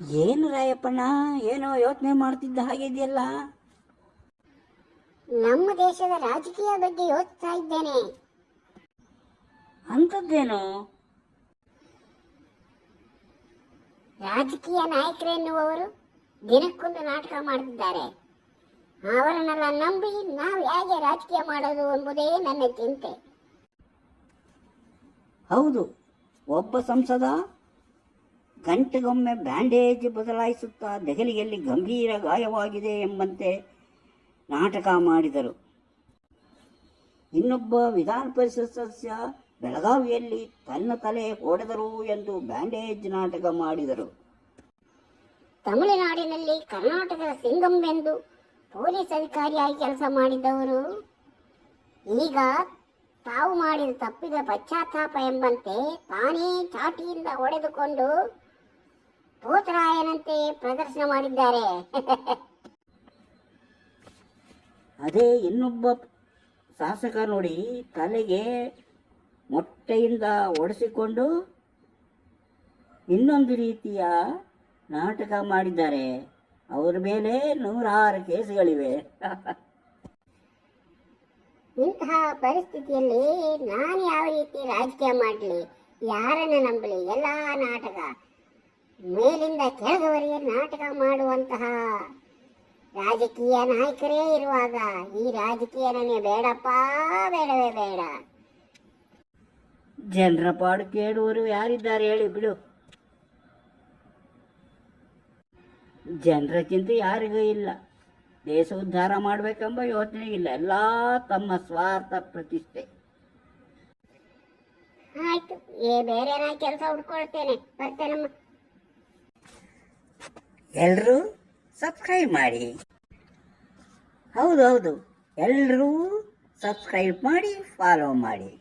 ಏನು ರಾಯಪ್ಪಣ್ಣ? ಏನೋ ಯೋಚನೆ ಮಾಡ್ತಿದ್ದ ಹಾಗಿದೆಯಲ್ಲ ನಮ್ಮ ದೇಶದ ರಾಜಕೀಯ ಬಗ್ಗೆ ಯೋಚಿಸ್ತಾ ಇದ್ದೇನೆ. ಅಂಥದ್ದೇನು? ರಾಜಕೀಯ ನಾಯಕರೆನ್ನುವವರು ದಿನಕ್ಕೊಂದು ನಾಟಕ ಮಾಡುತ್ತಿದ್ದಾರೆ. ಅವರನ್ನೆಲ್ಲ ನಂಬಿ ನಾವು ಹೇಗೆ ರಾಜಕೀಯ ಮಾಡೋದು ಎಂಬುದೇ ನನ್ನ ಚಿಂತೆ. ಹೌದು. ಒಬ್ಬ ಸಂಸದ ಗಂಟೆಗೊಮ್ಮೆ ಬ್ಯಾಂಡೇಜ್ ಬದಲಾಯಿಸುತ್ತಾ ದೆಹಲಿಯಲ್ಲಿ ಗಂಭೀರ ಗಾಯವಾಗಿದೆ ಎಂಬಂತೆ ನಾಟಕ ಮಾಡಿದರು. ಇನ್ನೊಬ್ಬ ವಿಧಾನ ಪರಿಷತ್ ಸದಸ್ಯ ಬೆಳಗಾವಿಯಲ್ಲಿ ತನ್ನ ತಲೆ ಹೊಡೆದರು ಎಂದು ಬ್ಯಾಂಡೇಜ್ ನಾಟಕ ಮಾಡಿದರು. ತಮಿಳುನಾಡಿನಲ್ಲಿ ಕರ್ನಾಟಕದ ಸಿಂಗಂ ಎಂದು ಪೊಲೀಸ್ ಅಧಿಕಾರಿಯಾಗಿ ಕೆಲಸ ಮಾಡಿದವರು. ಈಗ ತಾವು ಮಾಡಿದ ತಪ್ಪಿದ ಪಶ್ಚಾತ್ತಾಪ ಎಂಬಂತೆ ತಾನೇ ಚಾಟಿಯಿಂದ ಹೊಡೆದುಕೊಂಡು ಭೂತರಾಯನಂತೆ ಪ್ರದರ್ಶನ ಮಾಡಿದ್ದಾರೆ. ಅದೇ ಇನ್ನೊಬ್ಬ ಶಾಸಕ ನೋಡಿ ತಲೆಗೆ ಮೊಟ್ಟೆಯಿಂದ ಒಡೆಸಿಕೊಂಡು ಇನ್ನೊಂದು ರೀತಿಯ ನಾಟಕ ಮಾಡಿದ್ದಾರೆ. ಅವರ ಮೇಲೆ ನೂರಾರು ಕೇಸುಗಳಿವೆ. ಇಂತಹ ಪರಿಸ್ಥಿತಿಯಲ್ಲಿ ನಾನು ಯಾವ ರೀತಿ ರಾಜಕೀಯ ಮಾಡಲಿ? ಯಾರನ್ನ ನಂಬಲಿ? ಎಲ್ಲ ನಾಟಕ. ಮೇಲಿಂದ ಕೆಳಗವರಿಗೆ ನಾಟಕ ಮಾಡುವಂತಹ ರಾಜಕೀಯ ನಾಯಕರೇ ಇರುವಾಗ ಈ ರಾಜಕೀಯ ನನಗೆ ಬೇಡಪ್ಪ ಬೇಡವೇ ಬೇಡ. ಜನರ ಪಾಡು ಕೇಳುವರು ಯಾರಿದ್ದಾರೆ ಹೇಳಿ ಬಿಡು. ಜನರ ಚಿಂತೆ ಯಾರಿಗೂ ಇಲ್ಲ. ದೇಶ ಉದ್ಧಾರ ಮಾಡಬೇಕೆಂಬ ಯೋಚನೆ ಇಲ್ಲ. ಎಲ್ಲ ತಮ್ಮ ಸ್ವಾರ್ಥ ಪ್ರತಿಷ್ಠೆ. ಆಯ್ತು ಏ ಬೇರೆ ಕೆಲಸ ಹುಡ್ಕೊಳ್ತೇನೆ. ಬರ್ತೇನಮ್ಮ ಎಲ್ಲರೂ ಸಬ್ಸ್ಕ್ರೈಬ್ ಮಾಡಿ. ಹೌದು ಹೌದು. ಎಲ್ಲರೂ ಸಬ್ಸ್ಕ್ರೈಬ್ ಮಾಡಿ ಫಾಲೋ ಮಾಡಿ.